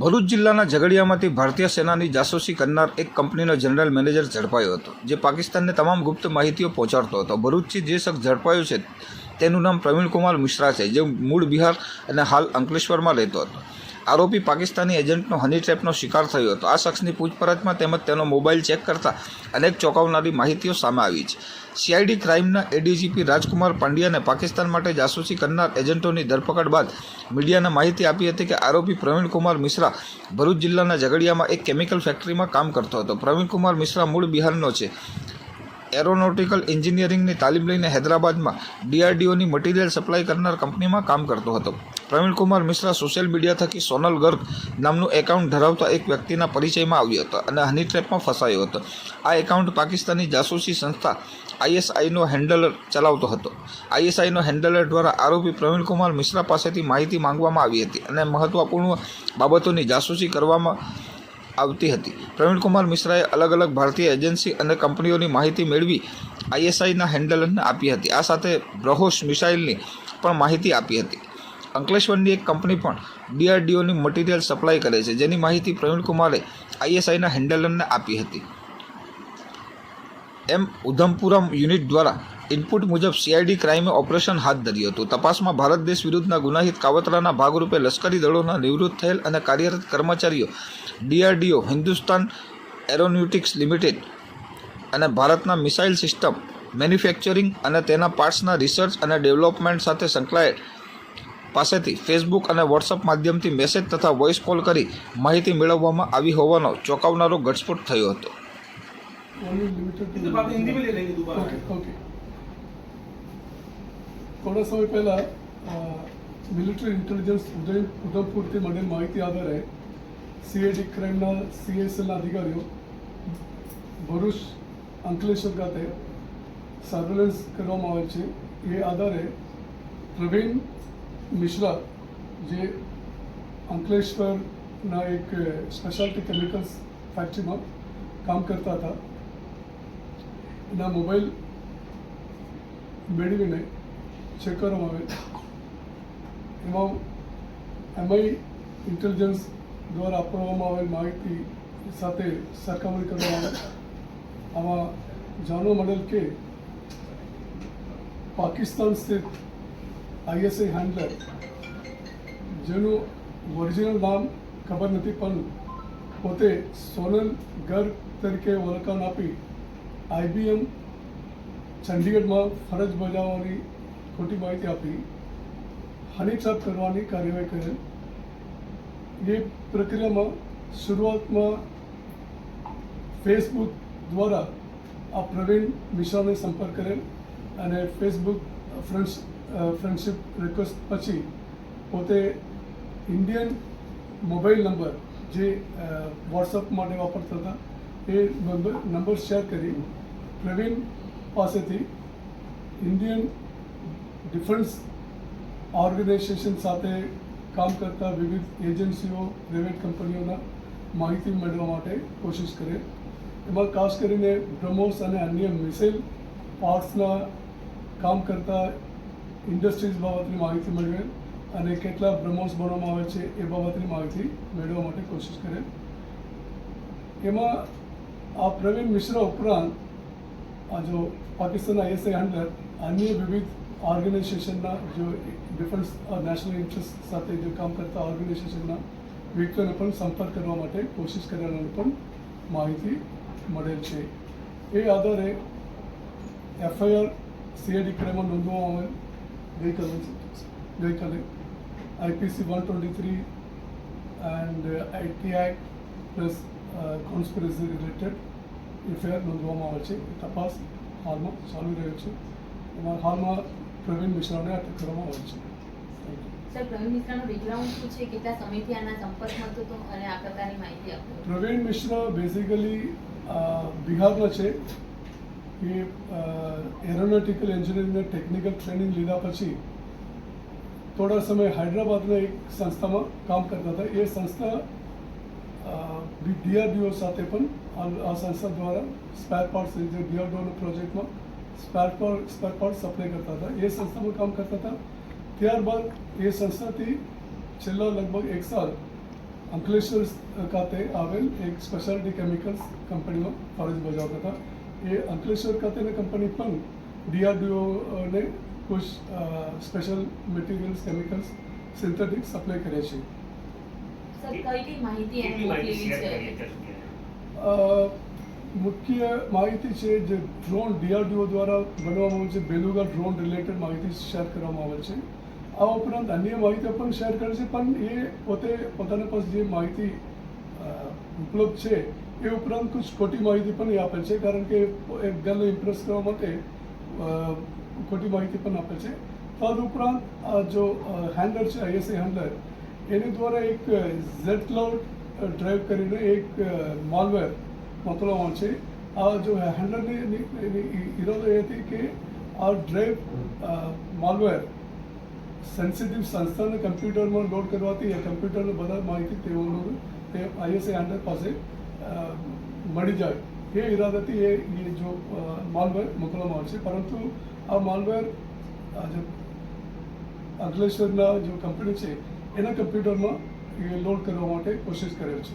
ભરૂચ જિલ્લાના ઝઘડિયામાંથી ભારતીય સેનાની જાસૂસી કરનાર એક કંપનીનો જનરલ મેનેજર ઝડપાયો હતો, જે પાકિસ્તાનને તમામ ગુપ્ત માહિતીઓ પહોંચાડતો હતો. ભરૂચથી જે શખ્સ ઝડપાયો છે તેનું નામ પ્રવીણ કુમાર મિશ્રા છે, જે મૂળ બિહાર અને હાલ અંકલેશ્વરમાં રહેતો હતો. આરોપી પાકિસ્તાની એજન્ટનો હની ટ્રેપનો શિકાર થયો હતો. આ શખ્સની પૂછપરછમાં તેમજ તેનો મોબાઈલ ચેક કરતા અનેક ચોંકાવનારી માહિતીઓ સામે આવી છે. સીઆઈડી ક્રાઇમના એડીજીપી રાજકુમાર પાંડ્યાને પાકિસ્તાન માટે જાસૂસી કરનાર એજન્ટોની ધરપકડ બાદ મીડિયાને માહિતી આપી હતી કે આરોપી પ્રવીણકુમાર મિશ્રા ભરૂચ જિલ્લાના ઝઘડિયામાં એક કેમિકલ ફેક્ટરીમાં કામ કરતો હતો. પ્રવીણકુમાર મિશ્રા મૂળ બિહારનો છે. એરોનોટિકલ એન્જિનિયરિંગની તાલીમ લઈને હૈદરાબાદમાં ડીઆરડીઓની મટીરિયલ સપ્લાય કરનાર કંપનીમાં કામ કરતો હતો. પ્રવીણકુમાર મિશ્રા સોશિયલ મીડિયા થકી સોનલ ગર્ગ નામનું એકાઉન્ટ ધરાવતા એક વ્યક્તિના પરિચયમાં આવ્યો હતો અને હની ટ્રેપમાં ફસાયો હતો. આ એકાઉન્ટ પાકિસ્તાની જાસૂસી સંસ્થા આઈએસઆઈનો હેન્ડલર ચલાવતો હતો. આઈએસઆઈનો હેન્ડલર દ્વારા આરોપી પ્રવીણકુમાર મિશ્રા પાસેથી માહિતી માંગવામાં આવી હતી અને મહત્વપૂર્ણ બાબતોની જાસૂસી કરવામાં આવતી હતી. પ્રવીણકુમાર મિશ્રાએ અલગ અલગ ભારતીય એજન્સી અને કંપનીઓની માહિતી મેળવી આઈએસઆઈના હેન્ડલરને આપી હતી. આ સાથે બ્રહોશ મિસાઇલની પણ માહિતી આપી હતી. અંકલેશ્વરની એક કંપની પણ ડીઆરડીઓની મટીરિયલ સપ્લાય કરે છે, જેની માહિતી પ્રવીણકુમારે આઈએસઆઈના હેન્ડલરને આપી હતી. એમ ઉધમપુરમ યુનિટ દ્વારા ઇનપુટ મુજબ સીઆઈડી ક્રાઇમે ઓપરેશન હાથ ધર્યું હતું. તપાસમાં ભારત દેશ વિરુદ્ધના ગુનાહિત કાવતરાના ભાગરૂપે લશ્કરી દળોના નિવૃત્ત થયેલ અને કાર્યરત કર્મચારીઓ ડીઆરડીઓ હિન્દુસ્તાન એરોન્યુટિક્સ લિમિટેડ અને ભારતના મિસાઇલ સિસ્ટમ મેન્યુફેક્ચરિંગ અને તેના પાર્ટ્સના રિસર્ચ અને ડેવલપમેન્ટ સાથે સંકળાયેલ પાસેથી ફેસબુક અને વોટ્સઅપ માધ્યમથી મેસેજ તથા વોઇસ કોલ કરી માહિતી મેળવવામાં આવી હોવાનો ચોંકાવનારો ઘટસ્ફોટ થયો હતો. થોડા સમય પહેલાં મિલિટરી ઇન્ટેલિજન્સ ઉદય ઉધમપુરથી મળેલ માહિતી આધારે સીએડી ક્રાઇમના સીએસએલના અધિકારીઓ ભરૂચ અંકલેશ્વર ખાતે સર્વેલન્સ કરવામાં આવે છે. એ આધારે પ્રવીણ મિશ્રા, જે અંકલેશ્વરના એક સ્પેશિયાલિટી કેમિકલ્સ ફેક્ટરીમાં કામ કરતા હતા. એના મોબાઈલ મેળવીને ચેક કરવામાં આવે. એમાં એમઆઈ ઇન્ટેલિજન્સ દ્વારા આપવામાં આવેલ માહિતી સાથે સરખામણી કરવામાં આવે. આમાં જાણવા મળેલ કે પાકિસ્તાન સ્થિત આઈએસઆઈ હેન્ડલર જેનું ઓરિજિનલ નામ ખબર નથી, પણ પોતે સોનલ ગર્ગ તરીકે ઓળખાણ આપી આઈબીએમ ચંડીગઢમાં ફરજ બજાવવાની ખોટી માહિતી આપી હની કરવાની કાર્યવાહી કરેલ. એ પ્રક્રિયામાં શરૂઆતમાં ફેસબુક દ્વારા આ પ્રવીણ મિશ્રાને સંપર્ક કરેલ અને ફેસબુક ફ્રેન્ડ્સ ફ્રેન્ડશીપ રિક્વેસ્ટ પછી પોતે ઇન્ડિયન મોબાઈલ નંબર જે વોટ્સઅપ માટે વાપરતા હતા, એ નંબર શેર કરી પ્રવીણ પાસેથી ઇન્ડિયન ડિફેન્સ ઓર્ગેનાઇઝેશન સાથે કામ કરતા વિવિધ એજન્સીઓ પ્રાઇવેટ કંપનીઓના માહિતી મેળવવા માટે કોશિશ કરે. એમાં ખાસ કરીને બ્રહ્મોસ અને અન્ય મિસાઇલ પાર્ટ્સના કામ કરતા ઇન્ડસ્ટ્રીઝ બાબતની માહિતી મેળવે અને કેટલા બ્રહ્મોસ બનાવવામાં આવે છે એ બાબતની માહિતી મેળવવા માટે કોશિશ કરે. એમાં આ પ્રવીણ મિશ્રા ઉપરાંત આ જો પાકિસ્તાનના આઈએસઆઈ અંડર અન્ય વિવિધ ઓર્ગેનાઇઝેશનના જો ડિફરન્સ નેશનલ ઇન્ટરેસ્ટ સાથે જો કામ કરતા ઓર્ગેનાઇઝેશનના વ્યક્તિઓને પણ સંપર્ક કરવા માટે કોશિશ કરવાની પણ માહિતી મળેલ છે. એ આધારે એફઆઈઆર સીઆઈડી ક્રાઇમમાં નોંધવામાં આવેલ ગઈકાલે ગઈકાલે IPC one twenty three and IT act plus conspiracy related FIR નોંધવામાં આવે છે તપાસ હાલમાં ચાલુ રહ્યો છે એમાં હાલમાં પ્રવીણ મિશ્રાને અટક કરવામાં આવે છે સર પ્રવીણ મિશ્રાનો બેકગ્રાઉન્ડ શું છે? કેટલા સમયથી આના સંપર્કમાં હતો અને આ પ્રકારની માહિતી આપતો પ્રવીણ મિશ્રા બેઝિકલી બિહારના છે. એ એરોનોટિકલ એન્જિનિયરિંગના ટેકનિકલ ટ્રેનિંગ લીધા પછી થોડા સમય હૈદરાબાદના એક સંસ્થામાં કામ કરતા હતા. એ સંસ્થા ડીઆરડીઓ સાથે પણ આ- સંસ્થા દ્વારા સ્પેર પાર્ટ્સ જે ડીઆરડીઓના પ્રોજેક્ટમાં spare part spare part supply કરતા હતા. એ સંસ્થામાં કામ કરતા હતા. ત્યારબાદ એ સંસ્થાથી છેલ્લા લગભગ એક સાલ અંકલેશ્વર ખાતે આવેલ એક સ્પેશિયાલિટી કેમિકલ્સ કંપનીમાં ફરજ બજાવતા હતા. એ અંકલેશ્વર ખાતેની કંપની પણ ડીઆરડીઓને કુછ special materials chemicals synthetic supply કરે છે. મુખ્ય માહિતી છે જે ડ્રોન ડીઆરડીઓ દ્વારા બનાવવામાં આવે છે બેલુગા ડ્રોન રિલેટેડ માહિતી શેર કરવામાં આવે છે. આ ઉપરાંત અન્ય માહિતી પણ શેર કરે છે પણ એ પોતે પોતાના પાસે જે માહિતી અ, ઉપલબ્ધ છે એ ઉપરાંત કુછ ખોટી માહિતી પણ આપે છે, કારણ કે એક ગર્લને ઇમ્પ્રેસ કરવા માટે ખોટી માહિતી પણ આપે છે. તદ ઉપરાંત આ જો હેન્ડલર છે આઈએસઆઈ હેન્ડલર એની દ્વારા એક ઝેડ ક્લાઉડ ડ્રાઈવ કરીને એક માલવેર મોકલવામાં છે. આ જો હેન્ડલરની ઈરાદો એ હતી કે આ ડ્રાઈવ માલવેર સેન્સિટિવ સંસ્થાને કમ્પ્યુટરમાં લોડ કરવાથી એ કમ્પ્યુટરની બધા માહિતી તેઓનું, તે આઈએસઆઈ હેન્ડલર પાસે મળી જાય એ ઈરાદાથી એ જો માલવેર મોકલવામાં આવે છે. પરંતુ આ માલવેર જે અંકલેશ્વરના જો કંપની છે, એના કમ્પ્યુટરમાં એ લોડ કરવા માટે કોશિશ કરે છે.